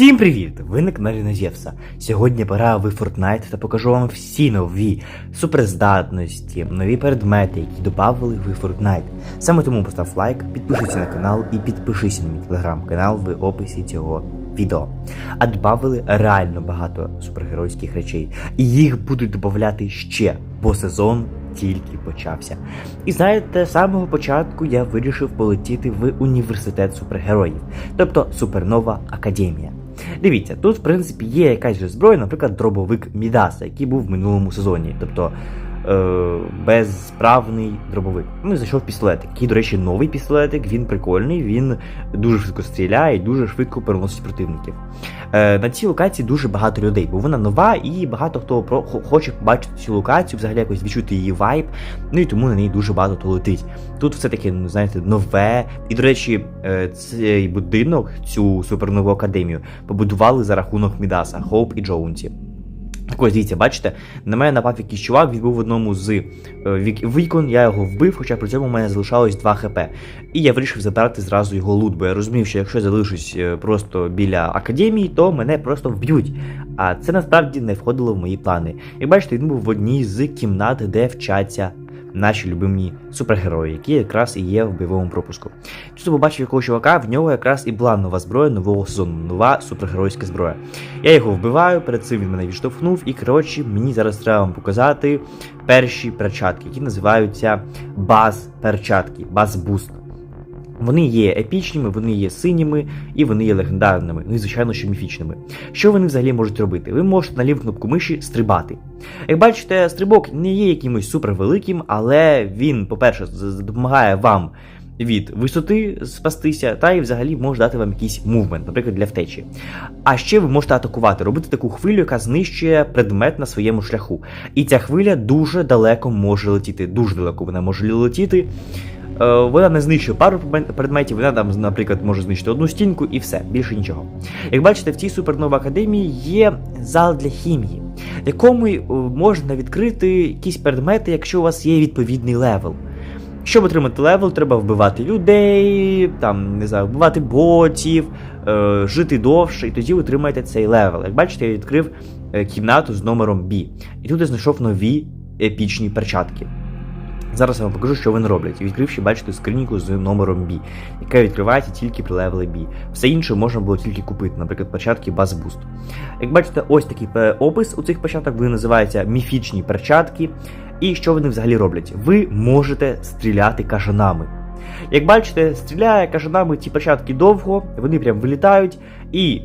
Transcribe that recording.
Всім привіт! Ви на каналі Назєвса. Сьогодні пора в Fortnite та покажу вам всі нові суперздатності, нові предмети, які додавали в Fortnite. Саме тому постав лайк, підпишися на канал і підпишися на мій телеграм-канал в описі цього відео. А додавали реально багато супергеройських речей. І їх будуть додавати ще, бо сезон тільки почався. І знаєте, з самого початку я вирішив полетіти в університет супергероїв, тобто Супернова Академія. Дивіться, тут в принципі є якась же зброя, наприклад, дробовик Мідаса, який був в минулому сезоні, тобто е, безсправний дробовик. Ну і зайшов пістолетик. Який, до речі, новий пістолетик, він прикольний, він дуже швидко стріляє і дуже швидко переносить противників. Е, на цій локації дуже багато людей, бо вона нова, і багато хто про хо- хоче побачити цю локацію, взагалі якось відчути її вайб. Ну і тому на неї дуже багато хто летить. Тут все таки, ну знаєте, нове. І, до речі, е, цей будинок, цю супернову академію, побудували за рахунок Мідаса, Хоуп і Джоунсі. Ось дивіться, бачите, на мене напав якийсь чувак, він був в одному з е, вікон, я його вбив, хоча при цьому в мене залишалось 2 хп. І я вирішив забрати зразу його лут, бо я розумів, що якщо я залишусь е, просто біля академії, то мене просто вб'ють. А це насправді не входило в мої плани. Як бачите, він був в одній з кімнат, де вчаться наші любимі супергерої, які якраз і є в бойовому пропуску. Тут побачив якого чувака, в нього якраз і була нова зброя нового сезону, нова супергеройська зброя. Я його вбиваю, перед цим він мене відштовхнув, і коротше, мені зараз треба вам показати перші перчатки, які називаються баз-перчатки, баз-буст. Вони є епічними, вони є синіми і вони є легендарними, ну і звичайно, що міфічними. Що вони взагалі можуть робити? Ви можете на ліву кнопку миші стрибати. Як бачите, стрибок не є якимось супервеликим, але він, по-перше, допомагає вам від висоти спастися, та і взагалі може дати вам якийсь мувмент, наприклад, для втечі. А ще ви можете атакувати, робити таку хвилю, яка знищує предмет на своєму шляху. І ця хвиля дуже далеко може летіти. Дуже далеко вона може летіти. Е, Вона не знищує пару предмет- предметів, вона там, наприклад, може знищити одну стінку і все, більше нічого. Як бачите, в цій суперновій академії є зал для хімії, в якому е, можна відкрити якісь предмети, якщо у вас є відповідний левел. Щоб отримати левел, треба вбивати людей, там, не знаю, вбивати ботів, е, жити довше, і тоді отримаєте цей левел. Як бачите, я відкрив е, кімнату з номером B. І тут я знайшов нові епічні перчатки. Зараз я вам покажу, що вони роблять. Відкривши, бачите, скриньку з номером B, яка відкривається тільки при левелі B. Все інше можна було тільки купити, наприклад, перчатки Buzz Boost. Як бачите, ось такий е, опис у цих перчаток, вони називаються міфічні перчатки. І що вони взагалі роблять? Ви можете стріляти кажанами. Як бачите, стріляє кажанами ці перчатки довго, вони прям вилітають, і